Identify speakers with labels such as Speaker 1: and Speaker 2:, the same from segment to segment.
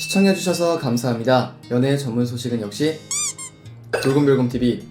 Speaker 1: 시청해주셔서 감사합니다. 연애 전문 소식은 역시 돌곰별곰TV.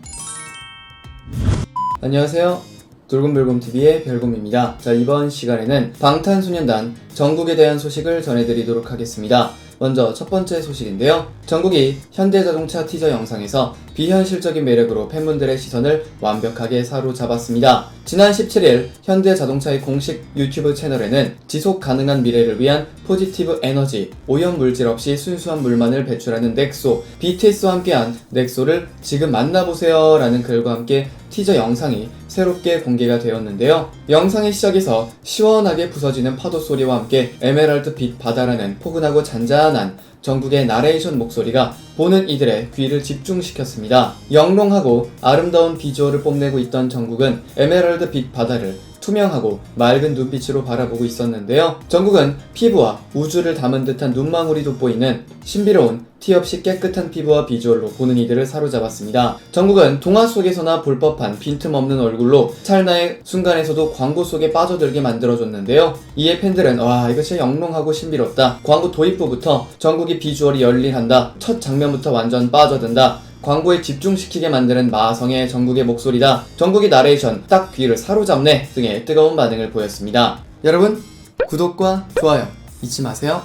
Speaker 1: 안녕하세요. 돌곰별곰TV의 별곰입니다. 자, 이번 시간에는 방탄소년단 전국에 대한 소식을 전해드리도록 하겠습니다. 먼저 첫 번째 소식인데요. 전국이 현대자동차 티저 영상에서 비현실적인 매력으로 팬분들의 시선을 완벽하게 사로잡았습니다. 지난 17일 현대자동차의 공식 유튜브 채널에는 지속 가능한 미래를 위한 포지티브 에너지, 오염 물질 없이 순수한 물만을 배출하는 넥소, BTS와 함께한 넥소를 지금 만나보세요 라는 글과 함께 티저 영상이 새롭게 공개가 되었는데요. 영상의 시작에서 시원하게 부서지는 파도 소리와 함께 에메랄드 빛 바다라는 포근하고 잔잔한 전국의 나레이션 목소리가 보는 이들의 귀를 집중시켰습니다. 영롱하고 아름다운 비주얼을 뽐내고 있던 전국은 에메랄드 빛 바다를 투명하고 맑은 눈빛으로 바라보고 있었는데요. 전국은 피부와 우주를 담은 듯한 눈망울이 돋보이는 신비로운 티 없이 깨끗한 피부와 비주얼로 보는 이들을 사로잡았습니다. 전국은 동화 속에서나 볼 법한 빈틈없는 얼굴로 찰나의 순간에서도 광고 속에 빠져들게 만들어줬는데요. 이에 팬들은 와 이거 진짜 영롱하고 신비롭다. 광고 도입부부터 전국이 비주얼이 열일한다. 첫 장면부터 완전 빠져든다. 광고에 집중시키게 만드는 마성의 전국의 목소리다. 전국의 나레이션 딱 귀를 사로잡네 등의 뜨거운 반응을 보였습니다. 여러분 구독과 좋아요 잊지 마세요.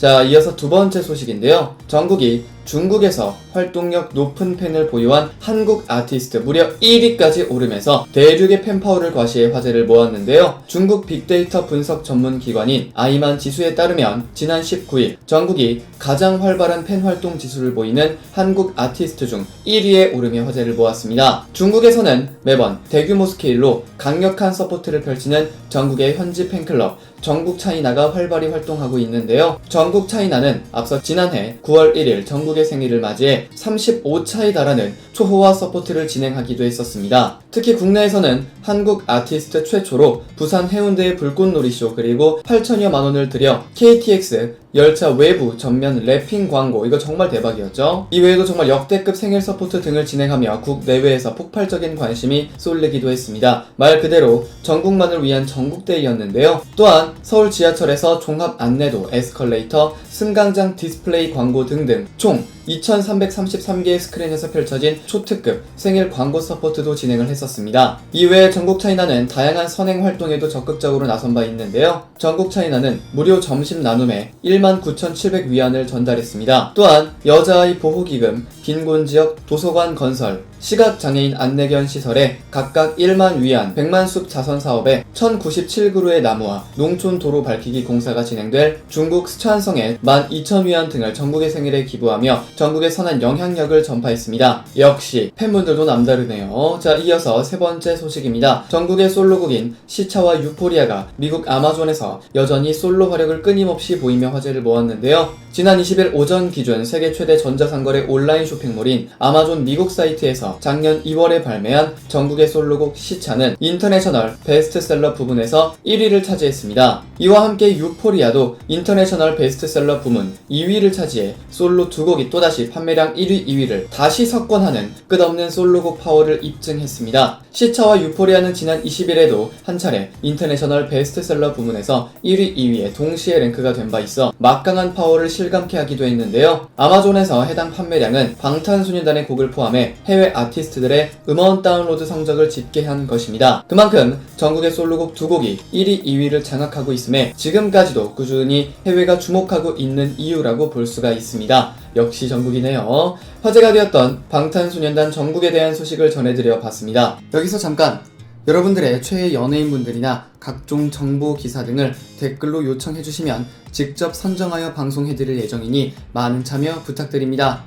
Speaker 1: 자, 이어서 두 번째 소식인데요. 전국이 중국에서 활동력 높은 팬을 보유한 한국 아티스트 무려 1위까지 오르면서 대륙의 팬파워를 과시해 화제를 모았는데요. 중국 빅데이터 분석 전문 기관인 아이만 지수에 따르면 지난 19일 전국이 가장 활발한 팬 활동 지수를 보이는 한국 아티스트 중 1위에 오르며 화제를 모았습니다. 중국에서는 매번 대규모 스케일로 강력한 서포트를 펼치는 전국의 현지 팬클럽 전국 차이나가 활발히 활동하고 있는데요. 전국 차이나는 앞서 지난해 9월 1일 전국 의 생일을 맞이해 35차에 달하는 초호화 서포트를 진행하기도 했었습니다. 특히 국내에서는 한국 아티스트 최초로 부산 해운대의 불꽃놀이쇼 그리고 8천여만 원을 들여 KTX 열차 외부 전면 랩핑 광고 이거 정말 대박이었죠. 이외에도 정말 역대급 생일 서포트 등을 진행하며 국내외에서 폭발적인 관심이 쏠리기도 했습니다. 말 그대로 전국만을 위한 전국대회였는데요. 또한 서울 지하철에서 종합 안내도, 에스컬레이터, 승강장 디스플레이 광고 등등 총 2333개의 스크린에서 펼쳐진 초특급 생일 광고 서포트도 진행을 했었습니다. 이외에 전국 차이나는 다양한 선행 활동에도 적극적으로 나선 바 있는데요. 전국 차이나는 무료 점심 나눔에 19,700 위안을 전달했습니다. 또한 여자아이 보호기금, 빈곤 지역 도서관 건설, 시각장애인 안내견 시설에 각각 1만 위안, 100만 숲 자선 사업에 1097그루의 나무와 농촌 도로 밝히기 공사가 진행될 중국 스촨성에 12,000 위안 등을 전국의 생일에 기부하며 전국에 선한 영향력을 전파했습니다. 역시 팬분들도 남다르네요. 자, 이어서 세 번째 소식입니다. 전국의 솔로곡인 시차와 유포리아가 미국 아마존에서 여전히 솔로 화력을 끊임없이 보이며 화제를 모았는데요. 지난 20일 오전 기준 세계 최대 전자상거래 온라인 쇼핑몰인 아마존 미국 사이트에서 작년 2월에 발매한 전국의 솔로곡 시차는 인터내셔널 베스트셀러 부분에서 1위를 차지했습니다. 이와 함께 유포리아도 인터내셔널 베스트셀러 부문 2위를 차지해 솔로 두 곡이 또다시 판매량 1위, 2위를 다시 석권하는 끝없는 솔로곡 파워를 입증했습니다. 시차와 유포리아는 지난 20일에도 한 차례 인터내셔널 베스트셀러 부문에서 1위, 2위에 동시에 랭크가 된 바 있어 막강한 파워를 실감케 하기도 했는데요. 아마존에서 해당 판매량은 방탄소년단의 곡을 포함해 해외 아티스트들의 음원 다운로드 성적을 집계한 것입니다. 그만큼 전국의 솔로곡 두 곡이 1위, 2위를 장악하고 있음에 지금까지도 꾸준히 해외가 주목하고 있는 이유라고 볼 수가 있습니다. 역시 전국이네요. 화제가 되었던 방탄소년단 전국에 대한 소식을 전해드려 봤습니다. 여기서 잠깐 여러분들의 최애 연예인분들이나 각종 정보 기사 등을 댓글로 요청해 주시면 직접 선정하여 방송해 드릴 예정이니 많은 참여 부탁드립니다.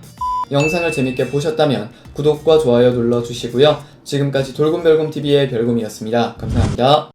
Speaker 1: 영상을 재밌게 보셨다면 구독과 좋아요 눌러 주시고요. 지금까지 돌곰별곰TV의 별곰이었습니다. 감사합니다.